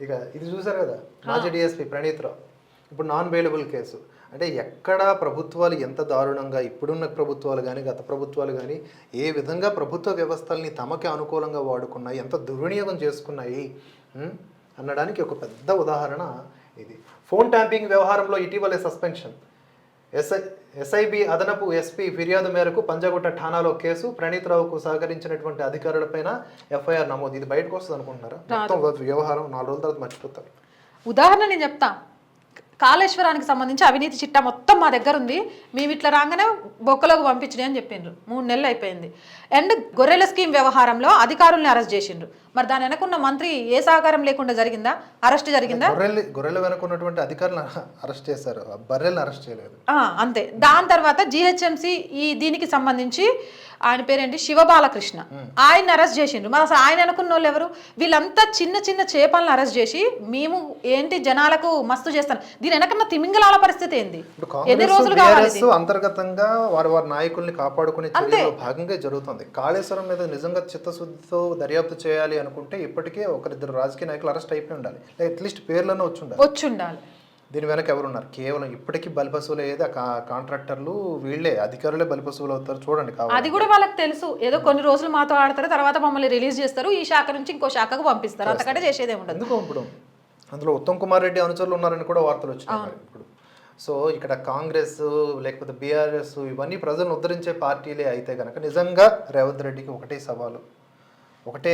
ఇక ఇది చూసారు కదా? మాజీ డిఎస్పీ ప్రణీత్ రావు. ఇప్పుడు నాన్ బెయిలబుల్ కేసు. అంటే ఎక్కడ ప్రభుత్వాలు ఎంత దారుణంగా ఇప్పుడున్న ప్రభుత్వాలు కానీ గత ప్రభుత్వాలు కానీ ఏ విధంగా ప్రభుత్వ వ్యవస్థల్ని తమకి అనుకూలంగా వాడుకున్నాయి ఎంత దుర్వినియోగం చేసుకున్నాయి? అనడానికి ఒక పెద్ద ఉదాహరణ ఇది. ఫోన్ ట్యాంపింగ్ వ్యవహారంలో ఇటీవలే సస్పెన్షన్ ఎస్ఐ ఎస్ఐబి అదనపు ఎస్పీ ఫిర్యాదు మేరకు పంజాగుట్ట ఠానాలో కేసు ప్రణీత్ రావుకు సహకరించినటువంటి అధికారులపైన ఎఫ్ఐఆర్ నమోదు. ఇది బయటకు వస్తుంది అనుకుంటున్నారా మొత్తం వ్యవహారం నాలుగు రోజుల తర్వాత మర్చిపోతారు. ఉదాహరణ నేను చెప్తా. కాళేశ్వరానికి సంబంధించి అవినీతి చిట్టా మొత్తం మా దగ్గర ఉంది మేము ఇట్లా రాగానే బొక్కలోకి పంపించండి అని చెప్పిండ్రు. మూడు నెలలు అయిపోయింది. అండ్ గొర్రెల స్కీమ్ వ్యవహారంలో అధికారుల్ని అరెస్ట్ చేసిండ్రు. మరి దాని వెనకున్న మంత్రి ఏ సహకారం లేకుండా జరిగిందా? అరెస్ట్ జరిగిందా? గొర్రెలు గొర్రెల వెనక ఉన్నటువంటి అధికారులను అరెస్ట్ చేశారు. బర్రెలను అరెస్ట్ చేయలేదు. అంతే. దాని తర్వాత జిహెచ్ఎంసి ఈ దీనికి సంబంధించి ఆయన పేరేంటి? శివబాలకృష్ణ. ఆయన అరెస్ట్ చేసిండ్రు. మరి అసలు ఆయన అనుకున్న వాళ్ళు ఎవరు? వీళ్ళంతా చిన్న చిన్న చేపలను అరెస్ట్ చేసి మేము ఏంటి జనాలకు మస్తు చేస్తాను దీని వెనకన్నా తిమింగలాల పరిస్థితి ఏంది? ఎన్ని రోజులు కావాలి అంతర్గతంగా వారి వారి నాయకుల్ని కాపాడుకునే భాగంగా జరుగుతుంది. కాళేశ్వరం మీద నిజంగా చిత్తశుద్ధితో దర్యాప్తు చేయాలి అనుకుంటే ఇప్పటికే ఒకరిద్దరు రాజకీయ నాయకులు అరెస్ట్ అయిపోయి ఉండాలి. అట్లీస్ట్ పేర్లను వచ్చి ఉండాలి. వచ్చి ఉండాలి. దీని వెనక ఎవరున్నారు? కేవలం ఇప్పటికీ బలిపశువులు కా- కాంట్రాక్టర్లు వీళ్ళే అధికారులే బలిపశువులు అవుతారు చూడండి అది కూడా వాళ్ళకి తెలుసు. ఏదో కొన్ని రోజులు మాతో ఆడతారు తర్వాత మమ్మల్ని రిలీజ్ చేస్తారు ఈ శాఖ నుంచి ఇంకో శాఖకు పంపిస్తారు. అంతకంటే చేసేదే ఉండదు. ఎందుకు ఇప్పుడు అందులో ఉత్తమ్ కుమార్ రెడ్డి అనుచరులు ఉన్నారని కూడా వార్తలు వచ్చినాయి ఇప్పుడు. సో ఇక్కడ కాంగ్రెస్ లేకపోతే బీఆర్ఎస్ ఇవన్నీ ప్రజలను ఉద్ధరించే పార్టీలే అయితే కనుక నిజంగా రేవంత్ రెడ్డికి ఒకటే సవాలు. ఒకటే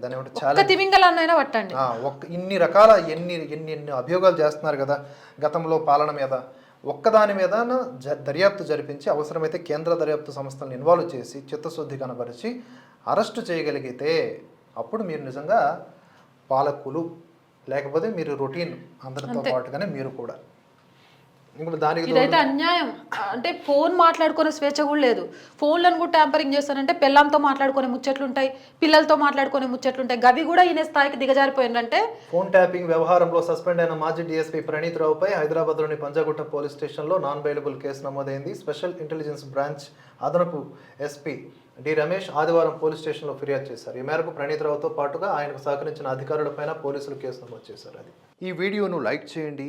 దాని ఏమంటే చాలా ఒక్క తిమింగలన్నైనా పట్టండి. ఆ, ఒక్క ఇన్ని రకాల ఎన్ని ఎన్ని ఎన్ని అభియోగాలు చేస్తున్నారు కదా గతంలో పాలన మీద. ఒక్కదాని మీద జ దర్యాప్తు జరిపించి అవసరమైతే కేంద్ర దర్యాప్తు సంస్థలను ఇన్వాల్వ్ చేసి చిత్తశుద్ధి కనబరిచి అరెస్టు చేయగలిగితే అప్పుడు మీరు నిజంగా పాలకులు లేకపోతే మీరు రొటీన్ అందరితో పాటుగానే మీరు కూడా. ఇదైతే అన్యాయం. అంటే ఫోన్ మాట్లాడుకునే స్వేచ్ఛ కూడా లేదు. ఫోన్లను కూడా ట్యాంపరింగ్ చేస్తానంటే పిల్లలతో మాట్లాడుకునే ముచ్చట్లు ఉంటాయి పిల్లలతో మాట్లాడుకునే ముచ్చట్లు ఉంటాయి. గవి కూడా ఈయన స్థాయికి దిగజారిపోయిందంటే ఫోన్ ట్యాపింగ్ వ్యవహారంలో సస్పెండ్ అయిన మాజీ డీఎస్పీ ప్రణీత్ రావుపై హైదరాబాద్లోని పంజాగుట్ట పోలీస్ స్టేషన్లో నాన్ బెయిలబుల్ కేసు నమోదైంది. స్పెషల్ ఇంటెలిజెన్స్ బ్రాంచ్ అదనపు ఎస్పీ డి రమేష్ ఆదివారం పోలీస్ స్టేషన్లో ఫిర్యాదు చేశారు. ఈ మేరకు ప్రణీత్ రావుతో పాటుగా ఆయనకు సహకరించిన అధికారులపైన పోలీసులు కేసు నమోదు చేశారు. అది. ఈ వీడియోను లైక్ చేయండి.